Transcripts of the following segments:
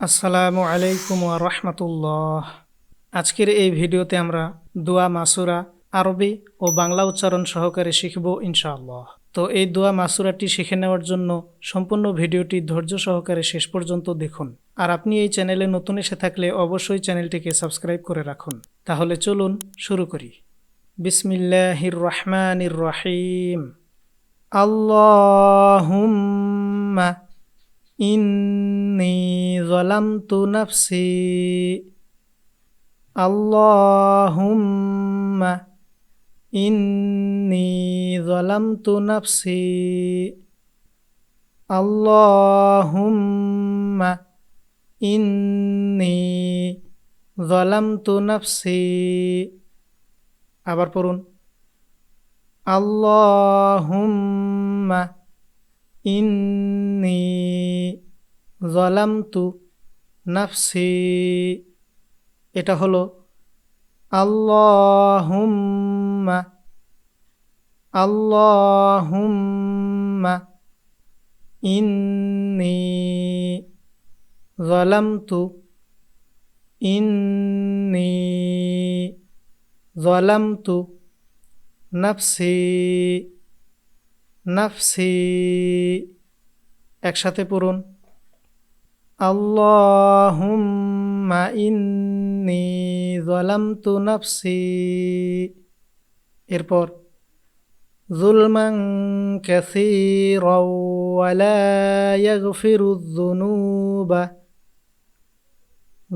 আসসালামু আলাইকুম রাহমাতুল্লাহ। আজকের এই ভিডিওতে আমরা দোয়া মাসুরা আরবি ও বাংলা উচ্চারণ সহকারে শিখব ইনশাআল্লাহ। তো এই দোয়া মাসুরাটি শিখে নেওয়ার জন্য সম্পূর্ণ ভিডিওটি ধৈর্য সহকারে শেষ পর্যন্ত দেখুন। আর আপনি এই চ্যানেলে নতুন এসে থাকলে অবশ্যই চ্যানেলটিকে সাবস্ক্রাইব করে রাখুন। তাহলে চলুন শুরু করি। বিসমিল্লাহির রহমানির রহিম। আল্লাহুম্মা ইন্নি জলামতু নফসি আল্লাহুম ইন্নি জলামতু নফসি আল্লাহুম ইন্নি জলামতু নফসি। আবার পড়ুন আল্লাহুম্মা ইন্নি জলামতু নাফসি এটা হলো আল্লাহুম্মা আল্লাহুম্মা ইন্নি জলামতু ইন্নি জলামতু নাফসি নাফসি, একসাথে পড়ুন। আল্লাহুম্মা ইন্নি যালামতু নাফসি। এরপর জুলমান কাসীরাও ওয়ালা ইয়াগফিরুয যুনুবা।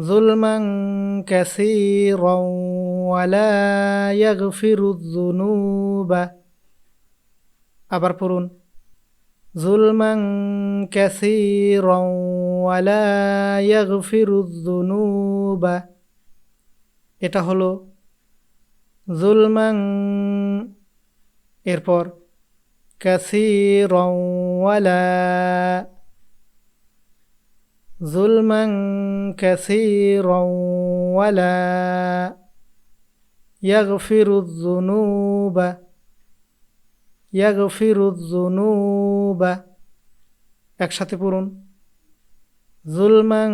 জুলমান কাসীরাও ওয়ালা ইয়াগফিরুয যুনুবা। আবার পড়ুন। জুলমান কাসীরাও ওয়ালা ইয়াগফিরুয যুনুবা। এটা হলো জুলমান। এরপর কাসীরাও ওয়ালা জুলমান কাসীরাও ওয়ালা ইয়াগফিরুয যুনুবা ইয়াগফিরুযুনুবা একসাথে পড়ুন। জুলমান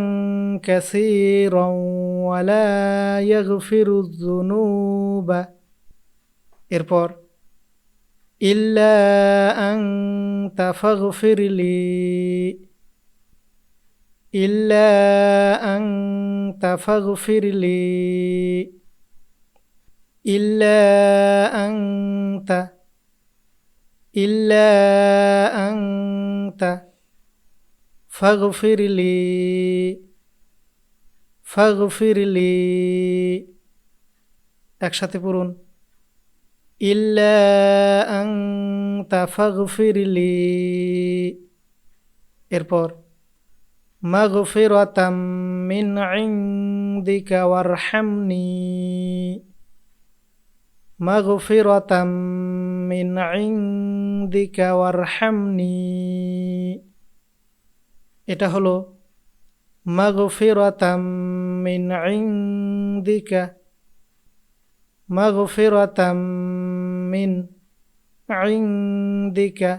কাসীরাও ওয়ালা ইয়াগফিরুযুনুবা এরপর ইল্লা আনতা ফাগফিরলি ইল্লা আনতা ফাগফিরলি ইল্লা আনতা إلا أنت فاغفر لي فاغفر لي একসাথে পড়ুন ইল্লা আনতা ফাগফিরলি এরপর মাগফিরাতাম মিন ইনদিকা ওয়ারহামনি মাগফিরাতাম মিন ইনদিকা ওয়ারহামনি। এটা হলো, মাগফিরাতাম মিন ইনদিকা। মাগফিরাতাম মিন ইনদিকা।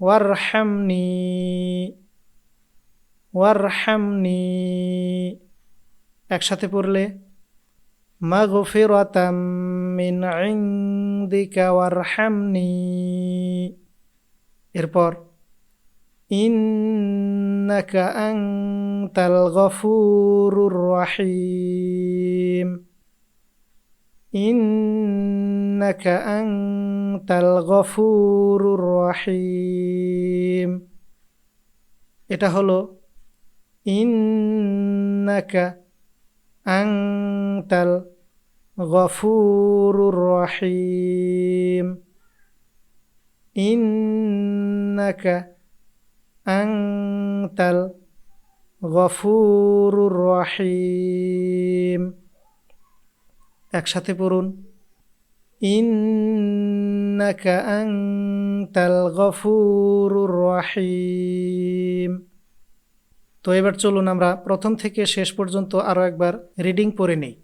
ওয়ারহামনি। ওয়ারহামনি। একসাথে পড়লে مغفرة من عندك وارحمني এরপর إنك أنت الغفور الرحيم إنك أنت الغفور الرحيم এটা হলো ইন্নাকা আংতাল غفور রহিম ইন্নাকা আংতাল الغفور রহিম একসাথে পড়ুন। ইন্নাকা আংতাল الغفور রহিম তো এবার চলুন আমরা প্রথম থেকে শেষ পর্যন্ত আরও একবার রিডিং পড়ে নেই।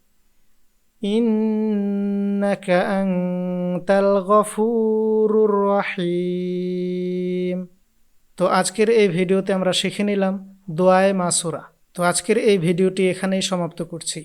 إنك أنت الغفور الرحيم তো আজকের এই ভিডিওতে আমরা শিখে নিলাম দোয়ায়ে মাসুরা তো আজকের এই ভিডিওটি এখানেই সমাপ্ত করছি